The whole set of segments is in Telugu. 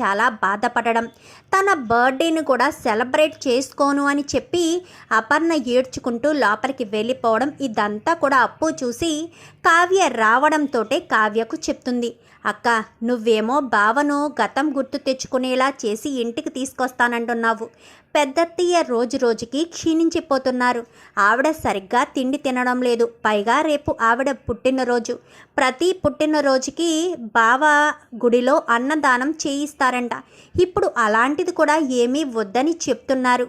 చాలా బాధపడడం. తన బర్త్డేని కూడా సెలబ్రేట్ చేసుకోను అని చెప్పి అపర్ణ ఏడ్చుకుంటూ లోపలికి వెళ్ళిపోవడం. ఇదంతా కూడా అప్పు చూసి కావ్య రావడంతో కావ్యకు చెప్తుంది. అక్క నువ్వేమో బావను గతం గుర్తు తెచ్చుకునేలా చేసి ఇంటికి తీసుకొస్తానంటున్నావు. పెద్దత్తయ్య రోజు రోజుకి క్షీణించిపోతున్నారు. ఆవిడ సరిగ్గా తిండి తినడం లేదు. పైగా రేపు ఆవిడ పుట్టినరోజు. ప్రతి పుట్టినరోజుకి బావ గుడిలో అన్నదానం చేయిస్తారంట. ఇప్పుడు అలాంటిది కూడా ఏమీ వద్దని చెప్తున్నారు.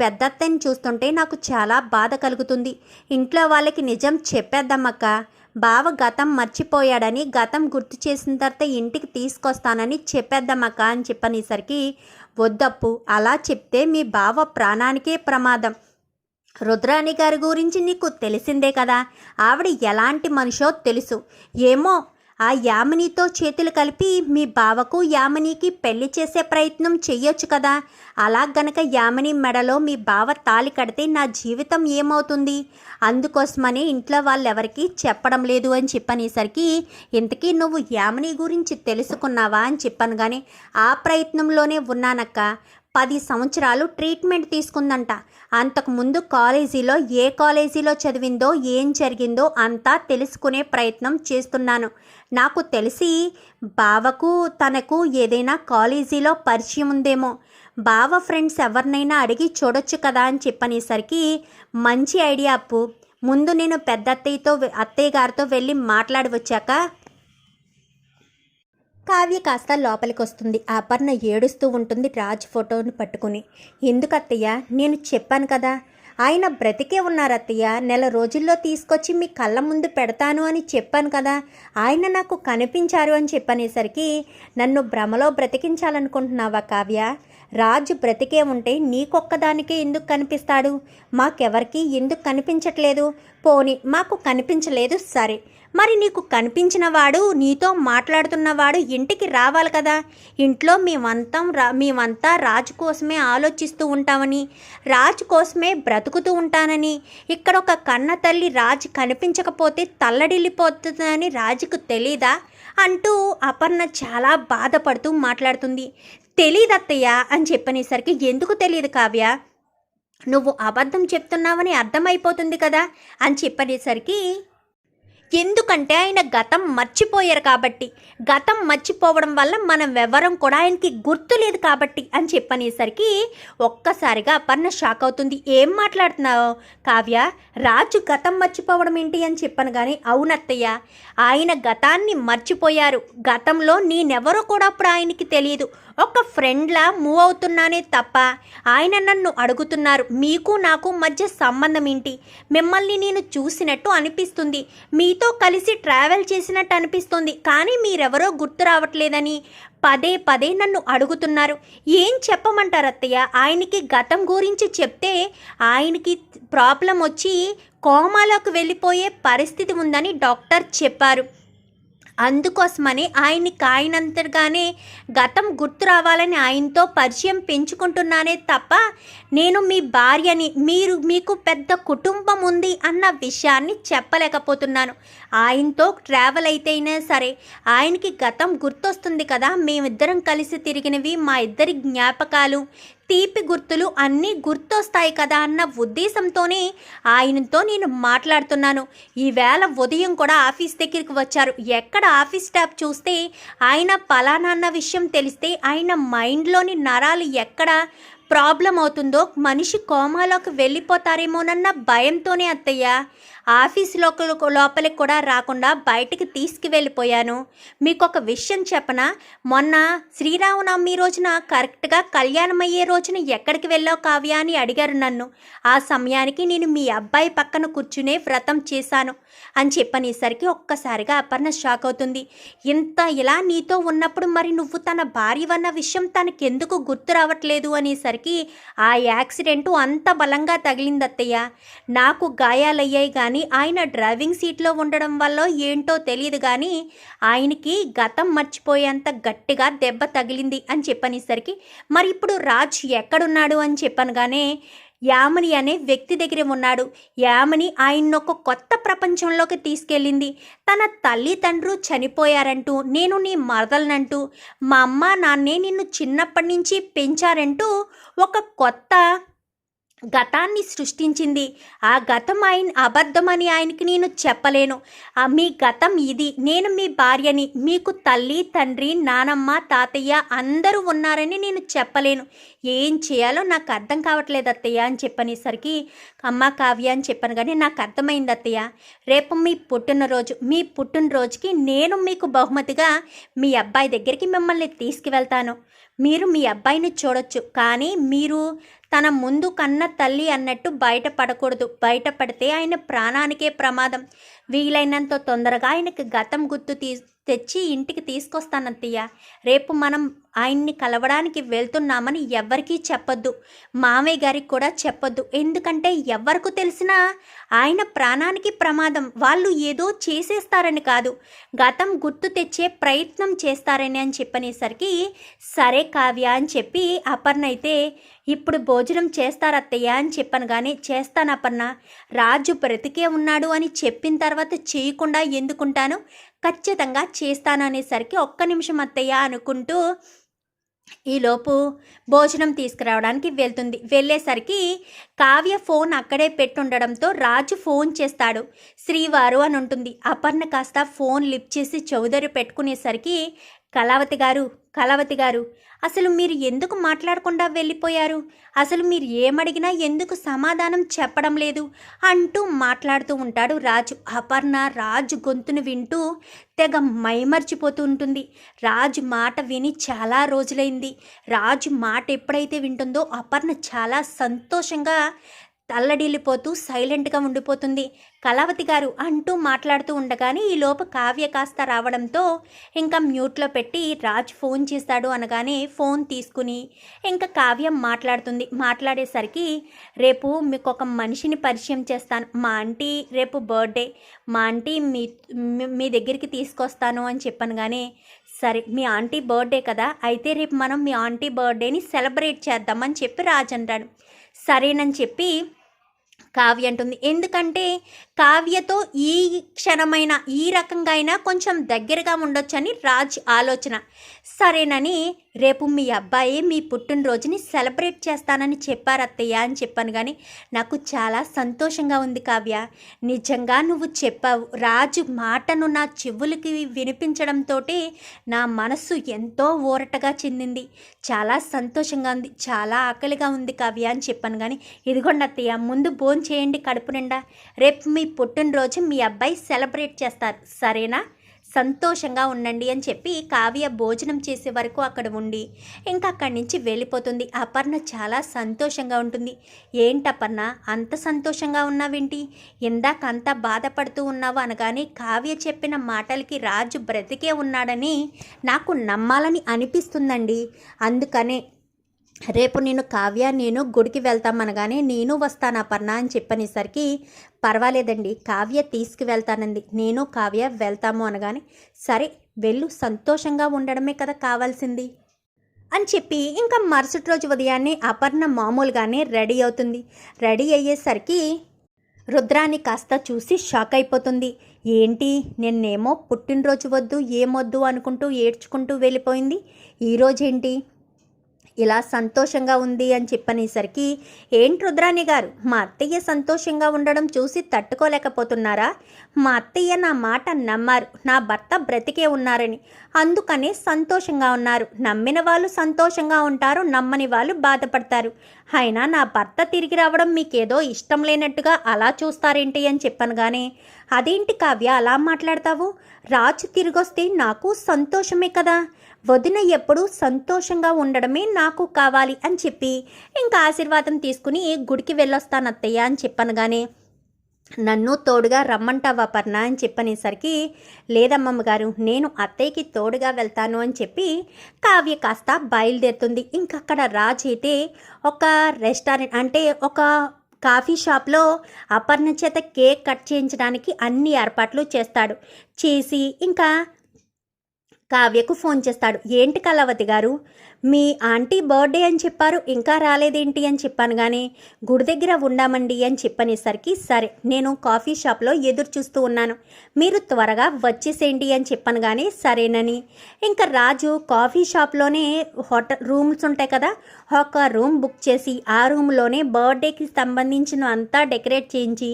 పెద్దత్తని చూస్తుంటే నాకు చాలా బాధ కలుగుతుంది. ఇంట్లో వాళ్ళకి నిజం చెప్పేద్దామక్క బావ గతం మర్చిపోయాడని గతం గుర్తు చేసిన తర్వాత ఇంటికి తీసుకొస్తానని చెప్పేద్దామక్క అని చెప్పనేసరికి వద్దప్పు అలా చెప్తే మీ బావ ప్రాణానికే ప్రమాదం. రుద్రాణి గారి గురించి నీకు తెలిసిందే కదా. ఆవిడ ఎలాంటి మనిషో తెలుసు. ఏమో ఆ యామినితో చేతులు కలిపి మీ బావకు యామినికి పెళ్ళి చేసే ప్రయత్నం చెయ్యొచ్చు కదా. అలా గనక యామిని మెడలో మీ బావ తాలి కడితే నా జీవితం ఏమవుతుంది? అందుకోసమని ఇంట్లో వాళ్ళెవరికి చెప్పడం లేదు అని చెప్పనేసరికి ఇంతకీ నువ్వు యామిని గురించి తెలుసుకున్నావా? అని చెప్పాను కానీ ఆ ప్రయత్నంలోనే ఉన్నానక్క. పది సంవత్సరాలు ట్రీట్మెంట్ తీసుకుందంట. అంతకుముందు కాలేజీలో ఏ కాలేజీలో చదివిందో ఏం జరిగిందో అంతా తెలుసుకునే ప్రయత్నం చేస్తున్నాను. నాకు తెలిసి బావకు తనకు ఏదైనా కాలేజీలో పరిచయం ఉందేమో. బావ ఫ్రెండ్స్ ఎవరినైనా అడిగి చూడొచ్చు కదా అని చెప్పనేసరికి మంచి ఐడియా అప్పు. ముందు నేను పెద్ద అత్తయ్యతో అత్తయ్య గారితో వెళ్ళి మాట్లాడి వచ్చాక కావ్య కాస్త లోపలికి వస్తుంది అపర్ణ ఏడుస్తూ ఉంటుంది రాజ్ ఫోటోని పట్టుకుని. ఎందుకు అత్తయ్య నేను చెప్పాను కదా. ఆయన బ్రతికే ఉన్నారు అత్తయ్య నెల రోజుల్లో తీసుకొచ్చి మీ కళ్ళ ముందు పెడతాను అని చెప్పాను కదా. ఆయన నాకు కనిపించారు అని చెప్పనేసరికి నన్ను భ్రమలో బ్రతికించాలనుకుంటున్నావా కావ్య? రాజు బ్రతికే ఉంటే నీకొక్కదానికే ఎందుకు కనిపిస్తాడు? మాకెవరికి ఎందుకు కనిపించట్లేదు? పోని మాకు కనిపించలేదు సరే. మరి నీకు కనిపించిన వాడు నీతో మాట్లాడుతున్నవాడు ఇంటికి రావాలి కదా? ఇంట్లో మేమంతా రా మేమంతా రాజు కోసమే ఆలోచిస్తూ ఉంటామని రాజు కోసమే బ్రతుకుతూ ఉంటానని ఇక్కడ ఒక కన్న తల్లి రాజు కనిపించకపోతే తల్లడిల్లిపోతుందని రాజుకు తెలీదా? అంటూ అపర్ణ చాలా బాధపడుతూ మాట్లాడుతుంది. తెలీదత్తయ్య అని చెప్పనేసరికి ఎందుకు తెలియదు కావ్య? నువ్వు అబద్ధం చెప్తున్నావని అర్థమైపోతుంది కదా? అని చెప్పనేసరికి ఎందుకంటే ఆయన గతం మర్చిపోయారు కాబట్టి. గతం మర్చిపోవడం వల్ల మనం ఎవరం కూడా ఆయనకి గుర్తు లేదు కాబట్టి అని చెప్పనేసరికి ఒక్కసారిగా అపర్ణ షాక్ అవుతుంది. ఏం మాట్లాడుతున్నావు? కావ్య రాజు గతం మర్చిపోవడం ఏంటి? అని చెప్పాను కానీ అవునత్తయ్య ఆయన గతాన్ని మర్చిపోయారు. గతంలో నేనెవరో కూడా అప్పుడు ఆయనకి తెలియదు. ఒక ఫ్రెండ్లా మూవ్ అవుతున్నానే తప్ప ఆయన నన్ను అడుగుతున్నారు. మీకు నాకు మధ్య సంబంధం ఏంటి? మిమ్మల్ని నేను చూసినట్టు అనిపిస్తుంది. మీ మీతో కలిసి ట్రావెల్ చేసినట్టు అనిపిస్తుంది. కానీ మీరెవరో గుర్తు రావట్లేదని పదే పదే నన్ను అడుగుతున్నారు. ఏం చెప్పమంటారు అత్తయ్య? ఆయనకి గతం గురించి చెప్తే ఆయనకి ప్రాబ్లం వచ్చి కోమాలోకి వెళ్ళిపోయే పరిస్థితి ఉందని డాక్టర్ చెప్పారు. అందుకోసమని ఆయన్ని కాయనంతగానే గతం గుర్తు రావాలని ఆయనతో పరిచయం పెంచుకుంటున్నానే తప్ప నేను మీ భార్యని మీరు మీకు పెద్ద కుటుంబం ఉంది అన్న విషయాన్ని చెప్పలేకపోతున్నాను. ఆయనతో ట్రావెల్ అయితేనే సరే ఆయనకి గతం గుర్తొస్తుంది కదా. మేమిద్దరం కలిసి తిరిగినవి మా ఇద్దరి జ్ఞాపకాలు తీపి గుర్తులు అన్నీ గుర్తొస్తాయి కదా అన్న ఉద్దేశంతోనే ఆయనతో నేను మాట్లాడుతున్నాను. ఈవేళ ఉదయం కూడా ఆఫీస్ దగ్గరికి వచ్చారు. ఎక్కడ ఆఫీస్ స్టాఫ్ చూస్తే ఆయన పలానా అన్న విషయం తెలిస్తే ఆయన మైండ్లోని నరాలు ఎక్కడ ప్రాబ్లం అవుతుందో మనిషి కోమాలోకి వెళ్ళిపోతారేమోనన్న భయంతోనే అత్తయ్య. ఆఫీస్ లోపలికి కూడా రాకుండా బయటికి తీసుకువెళ్ళిపోయాను. మీకు ఒక విషయం చెప్పనా? మొన్న శ్రీరామనవమి రోజున కరెక్ట్గా కళ్యాణం అయ్యే రోజున ఎక్కడికి వెళ్ళావు కావ్య అని అడిగారు నన్ను. ఆ సమయానికి నేను మీ అబ్బాయి పక్కన కూర్చునే వ్రతం చేశాను అని చెప్పనేసరికి ఒక్కసారిగా అపర్ణ షాక్ అవుతుంది. ఇంత ఇలా నీతో ఉన్నప్పుడు మరి నువ్వు తన భార్యవన్న విషయం తనకెందుకు గుర్తు రావట్లేదు అనేసరికి ఆ యాక్సిడెంటు అంత బలంగా తగిలింది అత్తయ్య నాకు గాయాలయ్యాయి కానీ ఆయన డ్రైవింగ్ సీట్లో ఉండడం వల్ల ఏంటో తెలియదు కానీ ఆయనకి గతం మర్చిపోయేంత గట్టిగా దెబ్బ తగిలింది అని చెప్పనేసరికి మరి ఇప్పుడు రాజ్ ఎక్కడున్నాడు? అని చెప్పనగానే యామని అనే వ్యక్తి దగ్గర ఉన్నాడు. యామని ఆయన్ని ఒక కొత్త ప్రపంచంలోకి తీసుకెళ్ళింది. తన తల్లిదండ్రులు చనిపోయారంటూ నేను నీ మరదలనంటూ మా అమ్మ నాన్నే నిన్ను చిన్నప్పటి నుంచి పెంచారంటూ ఒక కొత్త గతాన్ని సృష్టించింది. ఆ గతం ఆయన అబద్ధమని ఆయనకి నేను చెప్పలేను. ఆ మీ గతం ఇది. నేను మీ భార్యని మీకు తల్లి తండ్రి నానమ్మ తాతయ్య అందరూ ఉన్నారని నేను చెప్పలేను. ఏం చేయాలో నాకు అర్థం కావట్లేదు అత్తయ్య అని చెప్పనేసరికి అమ్మ కావ్య అని చెప్పాను కానీ నాకు అర్థమైంది అత్తయ్య. రేపు మీ పుట్టినరోజు మీ పుట్టినరోజుకి నేను మీకు బహుమతిగా మీ అబ్బాయి దగ్గరికి మిమ్మల్ని తీసుకువెళ్తాను. మీరు మీ అబ్బాయిని చూడొచ్చు కానీ మీరు తన ముందు కన్న తల్లి అన్నట్టు బయటపడకూడదు. బయటపడితే ఆయన ప్రాణానికే ప్రమాదం. వీలైనంత తొందరగా ఆయనకి గతం గుర్తు తీ తెచ్చి ఇంటికి తీసుకొస్తానత్తయ్య రేపు మనం ఆయన్ని కలవడానికి వెళ్తున్నామని ఎవ్వరికీ చెప్పొద్దు. మామయ్య గారికి కూడా చెప్పొద్దు. ఎందుకంటే ఎవరికి తెలిసినా ఆయన ప్రాణానికి ప్రమాదం. వాళ్ళు ఏదో చేసేస్తారని కాదు. గతం గుర్తు తెచ్చే ప్రయత్నం చేస్తారని అని చెప్పనేసరికి సరే కావ్య అని చెప్పి అపర్ణ అయితే ఇప్పుడు భోజనం చేస్తారత్తయ్య అని చెప్పాను కానీ చేస్తాను అపర్ణ. రాజు బ్రతికే ఉన్నాడు అని చెప్పిన తర్వాత చేయకుండా ఎందుకుంటాను? ఖచ్చితంగా చేస్తాను అనేసరికి ఒక్క నిమిషం అత్తయ్య అనుకుంటూ ఈలోపు భోజనం తీసుకురావడానికి వెళ్తుంది. వెళ్ళేసరికి కావ్య ఫోన్ అక్కడే పెట్టుండడంతో రాజు ఫోన్ చేస్తాడు. శ్రీవారు అని ఉంటుంది. అపర్ణ కాస్త ఫోన్ లిఫ్ట్ చేసి చౌదరి పెట్టుకునేసరికి కళావతి గారు కళావతి గారు అసలు మీరు ఎందుకు మాట్లాడకుండా వెళ్ళిపోయారు? అసలు మీరు ఏమడిగినా ఎందుకు సమాధానం చెప్పడం లేదు? అంటూ మాట్లాడుతూ ఉంటాడు రాజు. అపర్ణ రాజు గొంతును వింటూ తెగ మైమర్చిపోతూ ఉంటుంది. రాజు మాట విని చాలా రోజులైంది. రాజు మాట ఎప్పుడైతే వింటుందో అపర్ణ చాలా సంతోషంగా తల్లడిల్లిపోతూ సైలెంట్గా ఉండిపోతుంది. కళావతి గారు అంటూ మాట్లాడుతూ ఉండగానే ఈ కావ్య కాస్త రావడంతో ఇంకా మ్యూట్లో పెట్టి రాజ్ ఫోన్ చేస్తాడు అనగానే ఫోన్ తీసుకుని ఇంకా కావ్య మాట్లాడుతుంది. మాట్లాడేసరికి రేపు మీకు ఒక మనిషిని పరిచయం చేస్తాను. మా ఆంటీ రేపు బర్త్డే. మా ఆంటీ మీ మీ దగ్గరికి తీసుకొస్తాను అని చెప్పాను కానీ సరే మీ ఆంటీ బర్త్డే కదా అయితే రేపు మనం మీ ఆంటీ బర్త్డేని సెలబ్రేట్ చేద్దామని చెప్పి రాజ్ అంటాడు సరేనని చెప్పి కావ్య అంటుంది. ఎందుకంటే కావ్యతో ఈ క్షణమైన ఈ రకంగా అయినా కొంచెం దగ్గరగా ఉండొచ్చని రాజ్ ఆలోచన. సరేనని రేపు మీ అబ్బాయి మీ పుట్టినరోజుని సెలబ్రేట్ చేస్తానని చెప్పారు అత్తయ్య అని చెప్పాను కానీ నాకు చాలా సంతోషంగా ఉంది కావ్య. నిజంగా నువ్వు చెప్పావు రాజు మాటను నా చెవులకి వినిపించడంతో నా మనస్సు ఎంతో ఊరటగా చెందింది. చాలా సంతోషంగా ఉంది చాలా ఆకలిగా ఉంది కావ్య అని చెప్పాను కానీ ఇదిగోండి అత్తయ్య ముందు భోజనం చేయండి కడుపు నిండా. రేపు మీ పుట్టినరోజు మీ అబ్బాయి సెలబ్రేట్ చేస్తారు. సరేనా? సంతోషంగా ఉండండి అని చెప్పి కావ్య భోజనం చేసే వరకు అక్కడ ఉండి ఇంకా అక్కడి నుంచి వెళ్ళిపోతుంది. అపర్ణ చాలా సంతోషంగా ఉంటుంది. ఏంటపర్ణ అంత సంతోషంగా ఉన్నావేంటి? ఇందాక అంత బాధపడుతూ ఉన్నావు అనగానే కావ్య చెప్పిన మాటలకి రాజు బ్రతికే ఉన్నాడని నాకు నమ్మాలని అనిపిస్తుందండి. అందుకనే రేపు నేను కావ్య నేను గుడికి వెళ్తామనగానే నేను వస్తాను అపర్ణ అని చెప్పనేసరికి పర్వాలేదండి కావ్య తీసుకువెళ్తానంది. నేను కావ్య వెళ్తాము అనగానే సరే వెళ్ళు సంతోషంగా ఉండడమే కదా కావాల్సింది అని చెప్పి ఇంకా మరుసటి రోజు ఉదయాన్నే అపర్ణ మామూలుగానే రెడీ అవుతుంది. రెడీ అయ్యేసరికి రుద్రాన్ని కాస్త చూసి షాక్ అయిపోతుంది. ఏంటి నిన్నేమో పుట్టినరోజు వద్దు ఏమొద్దు అనుకుంటూ ఏడ్చుకుంటూ వెళ్ళిపోయింది? ఈరోజేంటి ఇలా సంతోషంగా ఉంది అని చెప్పనేసరికి ఏంటి రుద్రాణి గారు? మా అత్తయ్య సంతోషంగా ఉండడం చూసి తట్టుకోలేకపోతున్నారా? మా అత్తయ్య నా మాట నమ్మారు. నా భర్త బ్రతికే ఉన్నారని. అందుకనే సంతోషంగా ఉన్నారు. నమ్మిన వాళ్ళు సంతోషంగా ఉంటారు. నమ్మని వాళ్ళు బాధపడతారు. అయినా నా భర్త తిరిగి రావడం మీకేదో ఇష్టం లేనట్టుగా అలా చూస్తారేంటి అని చెప్పాను కానీ అదేంటి కావ్య అలా మాట్లాడతావు? రాజు తిరిగొస్తే నాకు సంతోషమే కదా. వదిన ఎప్పుడు సంతోషంగా ఉండడమే నాకు కావాలి అని చెప్పి ఇంకా ఆశీర్వాదం తీసుకుని గుడికి వెళ్ళొస్తాను అత్తయ్య అని చెప్పనగానే నన్ను తోడుగా రమ్మంటావా పర్ణ? అని చెప్పనేసరికి లేదమ్మమ్మ గారు నేను అత్తయ్యకి తోడుగా వెళ్తాను అని చెప్పి కావ్య కాస్త బయలుదేరుతుంది. ఇంకక్కడ రాజ్ అయితే ఒక రెస్టారెంట్ అంటే ఒక కాఫీ షాప్లో అపర్ణ చేత కేక్ కట్ చేయించడానికి అన్ని ఏర్పాట్లు చేస్తాడు. చేసి ఇంకా కావ్యకు ఫోన్ చేస్తాడు. ఏంటి కళావతి గారు? మీ ఆంటీ బర్త్డే అని చెప్పారు ఇంకా రాలేదేంటి అని చెప్పాను కానీ గుడి దగ్గర ఉండామండి అని చెప్పనేసరికి సరే నేను కాఫీ షాప్లో ఎదురు చూస్తూ ఉన్నాను. మీరు త్వరగా వచ్చేసేయండి అని చెప్పాను కానీ సరేనని. ఇంకా రాజు కాఫీ షాప్లోనే హోటల్ రూమ్స్ ఉంటాయి కదా ఒక రూమ్ బుక్ చేసి ఆ రూమ్లోనే బర్త్డేకి సంబంధించిన అంతా డెకరేట్ చేయించి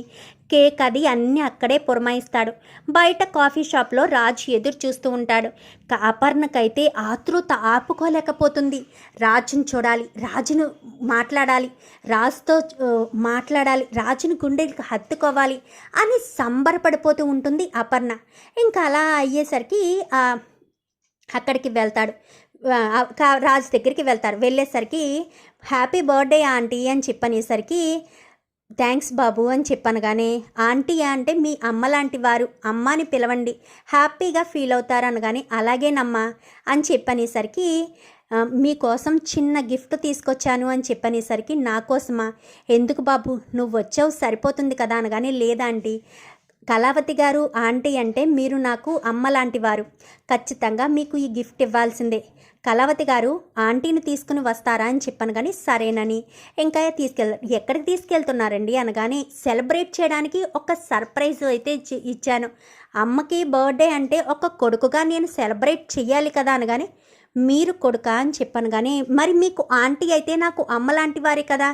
కేక్ అది అన్నీ అక్కడే పురమాయిస్తాడు. బయట కాఫీ షాప్లో రాజు ఎదురు చూస్తూ ఉంటాడు. క- అపర్ణకైతే ఆతృత ఆపుకోలేకపోతుంది. రాజును చూడాలి రాజును మాట్లాడాలి రాజుతో మాట్లాడాలి రాజును గుండెలకు హత్తుకోవాలి అని సంబరపడిపోతూ ఉంటుంది అపర్ణ. ఇంకా అలా అయ్యేసరికి అక్కడికి వెళ్తాడు. కా- రాజు దగ్గరికి వెళ్తారు వెళ్ళేసరికి హ్యాపీ బర్త్డే ఆంటీ అని చెప్పనేసరికి థ్యాంక్స్ బాబు అని చెప్పాను కానీ ఆంటీ అంటే మీ అమ్మ లాంటి వారు అమ్మని పిలవండి హ్యాపీగా ఫీల్ అవుతారు అనగానే అలాగేనమ్మా అని చెప్పనేసరికి మీకోసం చిన్న గిఫ్ట్ తీసుకొచ్చాను అని చెప్పనేసరికి నా కోసమా? ఎందుకు బాబు? నువ్వు వచ్చావు సరిపోతుంది కదా అనగానే లేదా ఆంటీ కళావతి గారు ఆంటీ అంటే మీరు నాకు అమ్మ లాంటి వారు. ఖచ్చితంగా మీకు ఈ గిఫ్ట్ ఇవ్వాల్సిందే. కళావతి గారు ఆంటీని తీసుకుని వస్తారా అని చెప్పాను కానీ సరేనని. ఇంకా తీసుకెళ్ ఎక్కడికి తీసుకెళ్తున్నారండి అనగానే సెలబ్రేట్ చేయడానికి ఒక సర్ప్రైజ్ అయితే ఇచ్చాను. అమ్మకి బర్త్డే అంటే ఒక కొడుకుగా నేను సెలబ్రేట్ చెయ్యాలి కదా అనగానే మీరు కొడుక అని చెప్పాను కానీ మరి మీకు ఆంటీ అయితే నాకు అమ్మ లాంటి వారే కదా.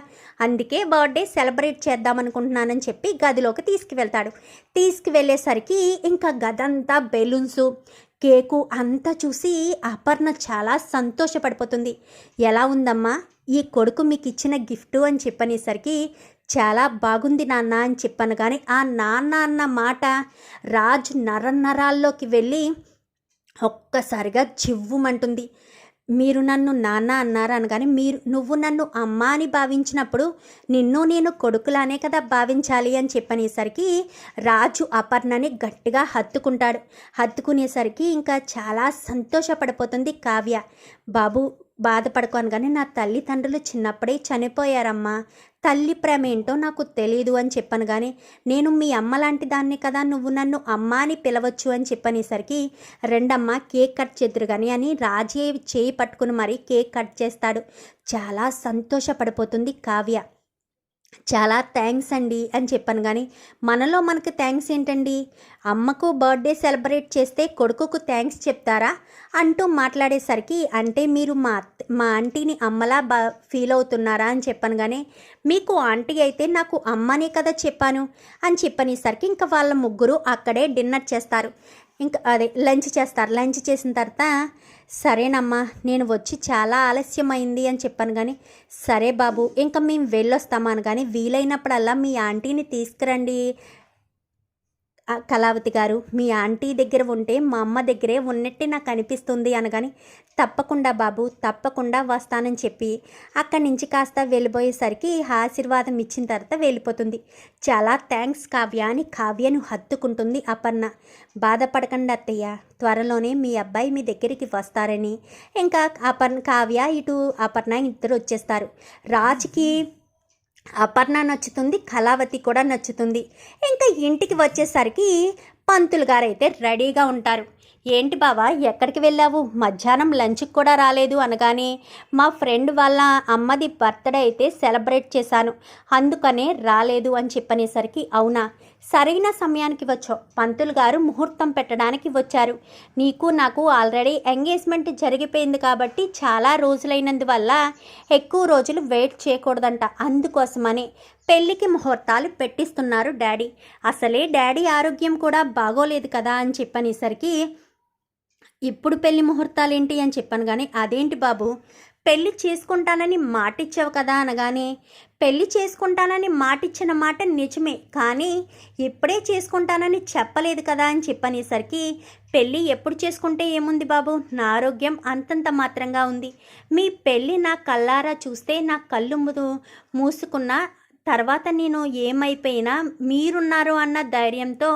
అందుకే బర్త్డే సెలబ్రేట్ చేద్దామనుకుంటున్నానని చెప్పి గదిలోకి తీసుకువెళ్తాడు. తీసుకువెళ్ళేసరికి ఇంకా గదంతా బెలూన్స్ కేకు అంతా చూసి అపర్ణ చాలా సంతోషపడిపోతుంది. ఎలా ఉందమ్మా? ఈ కొడుకు మీకు ఇచ్చిన గిఫ్ట్ అని చెప్పనేసరికి చాలా బాగుంది నాన్న అని చెప్పాను కానీ ఆ నాన్న అన్న మాట రాజు నరనరాల్లోకి వెళ్ళి ఒక్కసారిగా జివ్వుమంటుంది. మీరు నన్ను నాన్న అన్నారు అనగానే మీరు నువ్వు నన్ను అమ్మ అని భావించినప్పుడు నిన్ను నేను కొడుకులానే కదా భావించాలి అని చెప్పనేసరికి రాజు అపర్ణని గట్టిగా హత్తుకుంటాడు. హత్తుకునేసరికి ఇంకా చాలా సంతోషపడిపోతుంది కావ్య. బాబు బాధపడుకోను కానీ నా తల్లిదండ్రులు చిన్నప్పుడే చనిపోయారమ్మా. తల్లి ప్రేమ ఏంటో నాకు తెలియదు అని చెప్పాను కానీ నేను మీ అమ్మ లాంటి దాన్ని కదా నువ్వు నన్ను అమ్మ అని పిలవచ్చు అని చెప్పనేసరికి రెండమ్మ కేక్ కట్ చేద్దరు కానీ అని రాజే చేయి పట్టుకుని మరీ కేక్ కట్ చేస్తాడు. చాలా సంతోషపడిపోతుంది కావ్య. చాలా థ్యాంక్స్ అండి అని చెప్పాను కానీ మనలో మనకు థ్యాంక్స్ ఏంటండి? అమ్మకు బర్త్డే సెలబ్రేట్ చేస్తే కొడుకుకు థ్యాంక్స్ చెప్తారా? అంటూ మాట్లాడేసరికి అంటే మీరు మా మా ఆంటీని అమ్మలా బా ఫీల్ అవుతున్నారా అని చెప్పాను కానీ మీకు ఆంటీ అయితే నాకు అమ్మనే కదా చెప్పాను అని చెప్పనేసరికి ఇంకా వాళ్ళ ముగ్గురు అక్కడే డిన్నర్ చేస్తారు. ఇంకా అదే లంచ్ చేస్తారు. లంచ్ చేసిన తర్వాత సరేనమ్మా నేను వచ్చి చాలా ఆలస్యమైంది అని చెప్పాను కానీ సరే బాబు ఇంకా మేము వెళ్ళొస్తామని కానీ వీలైనప్పుడల్లా మీ ఆంటీని తీసుకురండి. కళావతి గారు మీ ఆంటీ దగ్గర ఉంటే మా అమ్మ దగ్గరే ఉన్నట్టే నాకు అనిపిస్తుంది అనగాని తప్పకుండా బాబు తప్పకుండా వస్తానని చెప్పి అక్కడి నుంచి కాస్త వెళ్ళిపోయేసరికి ఆశీర్వాదం ఇచ్చిన తర్వాత వెళ్ళిపోతుంది. చాలా థ్యాంక్స్ కావ్య అని కావ్యను హత్తుకుంటుంది అపర్ణ. బాధపడకండి అత్తయ్య త్వరలోనే మీ అబ్బాయి మీ దగ్గరికి వస్తారని. ఇంకా అపర్ణ కావ్య ఇటు అపర్ణ ఇద్దరు వచ్చేస్తారు రాజుకి అపర్ణ నచ్చుతుంది కళావతి కూడా నచ్చుతుంది. ఇంకా ఇంటికి వచ్చేసరికి పంతులు గారైతే రెడీగా ఉంటారు. ఏంటి బావా ఎక్కడికి వెళ్ళావు? మధ్యాహ్నం లంచ్కి కూడా రాలేదు అనగానే మా ఫ్రెండ్ వాళ్ళ అమ్మది బర్త్డే అయితే సెలబ్రేట్ చేశాను. అందుకనే రాలేదు అని చెప్పనేసరికి అవునా? సరైన సమయానికి వచ్చావు. పంతులు గారు ముహూర్తం పెట్టడానికి వచ్చారు. నీకు నాకు ఆల్రెడీ ఎంగేజ్మెంట్ జరిగిపోయింది కాబట్టి చాలా రోజులైనందువల్ల ఎక్కువ రోజులు వెయిట్ చేయకూడదంట. అందుకోసమని పెళ్ళికి ముహూర్తాలు పెట్టిస్తున్నారు డాడీ. అసలే డాడీ ఆరోగ్యం కూడా బాగోలేదు కదా అని చెప్పనేసరికి ఇప్పుడు పెళ్ళి ముహూర్తాలు ఏంటి అని చెప్పాను కానీ అదేంటి బాబు? పెళ్ళి చేసుకుంటానని మాటిచ్చావు కదా అనగానే పెళ్ళి చేసుకుంటానని మాటిచ్చిన మాట నిజమే కానీ ఇప్పుడే చేసుకుంటానని చెప్పలేదు కదా అని చెప్పనేసరికి పెళ్ళి ఎప్పుడు చేసుకుంటే ఏముంది బాబు? నా ఆరోగ్యం అంతంత మాత్రంగా ఉంది. మీ పెళ్ళి నా కళ్ళారా చూస్తే నా కళ్ళు ముందు మూసుకున్న తర్వాత నేను ఏమైపోయినా మీరున్నారు అన్న ధైర్యంతో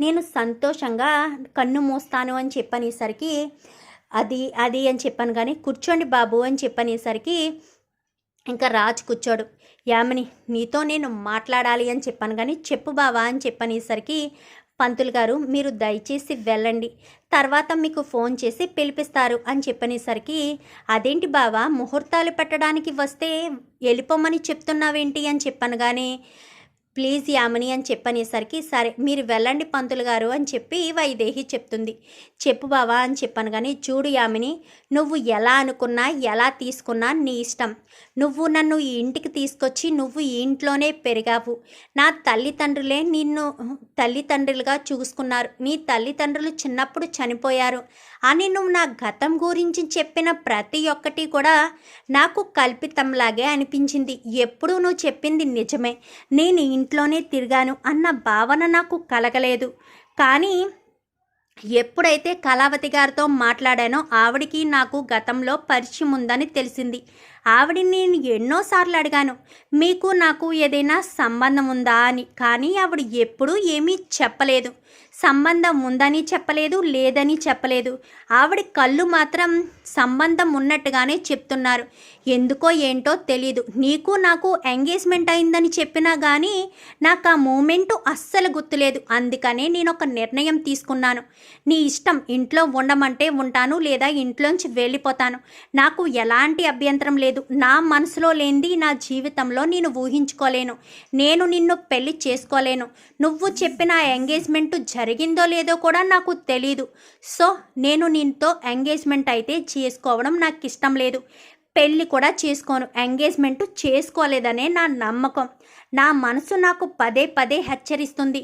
నేను సంతోషంగా కన్ను మూస్తాను అని చెప్పనేసరికి అది అది అని చెప్పాను కానీ కూర్చోండి బాబు అని చెప్పనేసరికి ఇంకా రాజు కూర్చోడు. యామిని నీతో నేను మాట్లాడాలి అని చెప్పాను కానీ చెప్పు బావా అని చెప్పనేసరికి పంతులు గారు మీరు దయచేసి వెళ్ళండి. తర్వాత మీకు ఫోన్ చేసి పిలిపిస్తారు అని చెప్పనేసరికి అదేంటి బావా ముహూర్తాలు పెట్టడానికి వస్తే వెళ్ళిపోమని చెప్తున్నావేంటి? అని చెప్పాను కానీ ప్లీజ్ యామిని అని చెప్పనేసరికి సరే మీరు వెళ్ళండి పంతులు గారు అని చెప్పి వైదేహి చెప్తుంది. చెప్పు బావా అని చెప్పాను కానీ చూడు యామిని నువ్వు ఎలా అనుకున్నా ఎలా తీసుకున్నా నీ ఇష్టం. నువ్వు నన్ను ఈ ఇంటికి తీసుకొచ్చి నువ్వు ఈ ఇంట్లోనే పెరిగావు. నా తల్లిదండ్రులే నిన్ను తల్లిదండ్రులుగా చూసుకున్నారు. నీ తల్లిదండ్రులు చిన్నప్పుడు చనిపోయారు అని నువ్వు నా గతం గురించి చెప్పిన ప్రతి ఒక్కటి కూడా నాకు కల్పితంలాగే అనిపించింది. ఎప్పుడూ నువ్వు చెప్పింది నిజమే. నేను ఇంట్లోనే తిరిగాను అన్న భావన నాకు కలగలేదు. కానీ ఎప్పుడైతే కళావతి గారితో మాట్లాడానో ఆవిడికి నాకు గతంలో పరిచయం ఉందని తెలిసింది. ఆవిడని నేను ఎన్నోసార్లు అడిగాను మీకు నాకు ఏదైనా సంబంధం ఉందా? అని. కానీ ఆవిడ ఎప్పుడూ ఏమీ చెప్పలేదు. సంబంధం ఉందని చెప్పలేదు లేదని చెప్పలేదు. ఆవిడ కళ్ళు మాత్రం సంబంధం ఉన్నట్టుగానే చెప్తున్నారు. ఎందుకో ఏంటో తెలీదు. నీకు నాకు ఎంగేజ్మెంట్ అయిందని చెప్పినా కానీ నాకు ఆ మూమెంటు అస్సలు గుర్తులేదు. అందుకనే నేను ఒక నిర్ణయం తీసుకున్నాను. నీ ఇష్టం ఇంట్లో ఉండమంటే ఉంటాను లేదా ఇంట్లోంచి వెళ్ళిపోతాను. నాకు ఎలాంటి అభ్యంతరం లేదు. నా మనసులో లేనిది నా జీవితంలో నేను ఊహించుకోలేను. నేను నిన్ను పెళ్ళి చేసుకోలేను. నువ్వు చెప్పిన ఎంగేజ్మెంట్ జరిగిందో లేదో కూడా నాకు తెలీదు. సో నేను నీతో ఎంగేజ్మెంట్ అయితే చేసుకోవడం నాకు ఇష్టం లేదు. పెళ్ళి కూడా చేసుకోను. ఎంగేజ్మెంట్ చేసుకోలేదనే నా నమ్మకం. నా మనసు నాకు పదే పదే హెచ్చరిస్తుంది.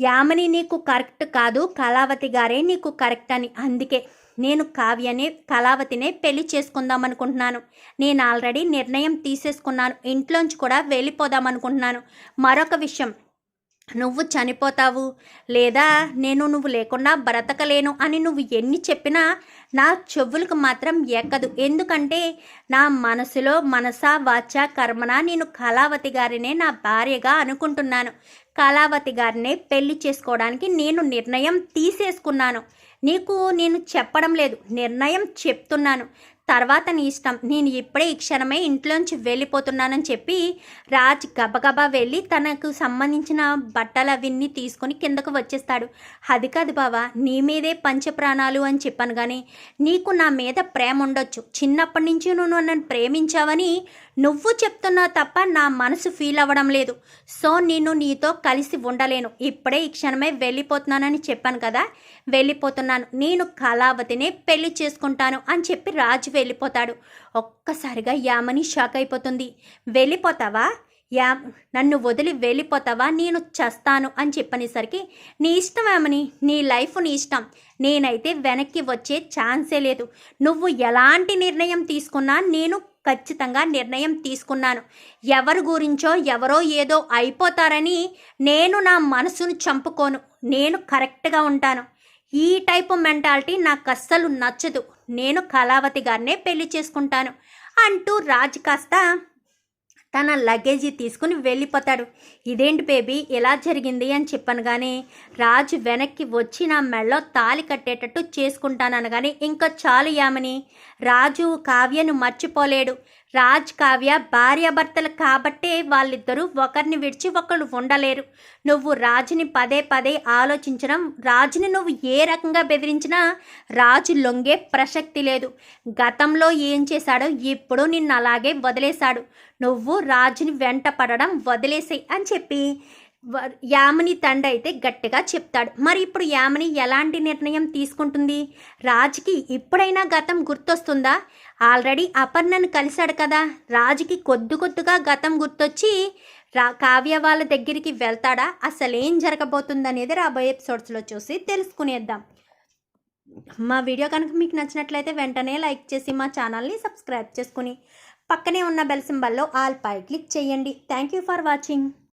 యామని నీకు కరెక్ట్ కాదు. కళావతి గారే నీకు కరెక్ట్ అని. అందుకే నేను కావ్యనే కళావతినే పెళ్ళి చేసుకుందాం అనుకుంటున్నాను. నేను ఆల్రెడీ నిర్ణయం తీసేసుకున్నాను. ఇంట్లోంచి కూడా వెళ్ళిపోదాం అనుకుంటున్నాను. మరొక విషయం. నువ్వు చనిపోతావు లేదా నేను నువ్వు లేకుండా బ్రతకలేను అని నువ్వు ఎన్ని చెప్పినా నా చెవులకు మాత్రం ఎక్కదు ఎందుకంటే నా మనసులో మనస వాచ కర్మన నేను కళావతి గారినే నా భార్యగా అనుకుంటున్నాను. కళావతి గారినే పెళ్ళి చేసుకోవడానికి నేను నిర్ణయం తీసేసుకున్నాను. నీకు నేను చెప్పడం లేదు నిర్ణయం చెప్తున్నాను. తర్వాత నీ ఇష్టం. నేను ఇప్పుడే ఈ క్షణమే ఇంట్లోంచి వెళ్ళిపోతున్నానని చెప్పి రాజ్ గబగబా వెళ్ళి తనకు సంబంధించిన బట్టలు అవన్నీ తీసుకొని కిందకు వచ్చేస్తాడు. అది కాదు బావా నీ మీదే పంచప్రాణాలు అని చెప్పాను కానీ నీకు నా మీద ప్రేమ ఉండొచ్చు. చిన్నప్పటి నుంచి నువ్వు నన్ను ప్రేమించావని నువ్వు చెప్తున్నావు తప్ప నా మనసు ఫీల్ అవ్వడం లేదు. సో నేను నీతో కలిసి ఉండలేను. ఇప్పుడే ఈ క్షణమే వెళ్ళిపోతున్నానని చెప్పాను కదా? వెళ్ళిపోతున్నాను. నేను కళావతినే పెళ్ళి చేసుకుంటాను అని చెప్పి రాజు వెళ్ళిపోతాడు. ఒక్కసారిగా యామని షాక్ అయిపోతుంది. వెళ్ళిపోతావా? యా నన్ను వదిలి వెళ్ళిపోతావా? నేను చస్తాను అని చెప్పనేసరికి నీ ఇష్టం ఏమని? నీ లైఫ్ నీ ఇష్టం. నేనైతే వెనక్కి వచ్చే ఛాన్సే లేదు. నువ్వు ఎలాంటి నిర్ణయం తీసుకున్నా నేను ఖచ్చితంగా నిర్ణయం తీసుకున్నాను. ఎవరి గురించో ఎవరో ఏదో అయిపోతారని నేను నా మనసును చంపుకోను. నేను కరెక్ట్గా ఉంటాను. ఈ టైపు మెంటాలిటీ నాకు అస్సలు నచ్చదు. నేను కళావతి గారినే పెళ్ళి చేసుకుంటాను. అంటూ రాజు కాస్త తన లగేజీ తీసుకుని వెళ్ళిపోతాడు. ఇదేంటి బేబీ ఎలా జరిగింది? అని చెప్పాను కానీ రాజు వెనక్కి వచ్చి నా మెళ్ళో తాలి కట్టేటట్టు చేసుకుంటాననగానే ఇంకా చాలు యామని. రాజు కావ్యను మర్చిపోలేడు. రాజ్ కావ్య భార్యాభర్తలు కాబట్టే వాళ్ళిద్దరూ ఒకరిని విడిచి ఒకరు ఉండలేరు. నువ్వు రాజుని పదే పదే ఆలోచించడం రాజుని నువ్వు ఏ రకంగా బెదిరించినా రాజు లొంగే ప్రసక్తి లేదు. గతంలో ఏం చేశాడో ఇప్పుడు నిన్ను అలాగే వదిలేశాడు. నువ్వు రాజుని వెంట పడడం వదిలేసాయి అని చెప్పి యామిని తండ్రి అయితే గట్టిగా చెప్తాడు. మరి ఇప్పుడు యామిని ఎలాంటి నిర్ణయం తీసుకుంటుంది? రాజుకి ఇప్పుడైనా గతం గుర్తొస్తుందా? ఆల్రెడీ అపర్ణను కలిశాడు కదా. రాజుకి కొద్ది కొద్దిగా గతం గుర్తొచ్చి రా కావ్య వాళ్ళ దగ్గరికి వెళ్తాడా? అసలేం జరగబోతుందనేది రాబోయే ఎపిసోడ్స్లో చూసి తెలుసుకునేద్దాం. మా వీడియో కనుక మీకు నచ్చినట్లయితే వెంటనే లైక్ చేసి మా ఛానల్ని సబ్స్క్రైబ్ చేసుకుని పక్కనే ఉన్న బెల్ సింబల్లో ఆల్ పై క్లిక్ చేయండి. Thank you for watching.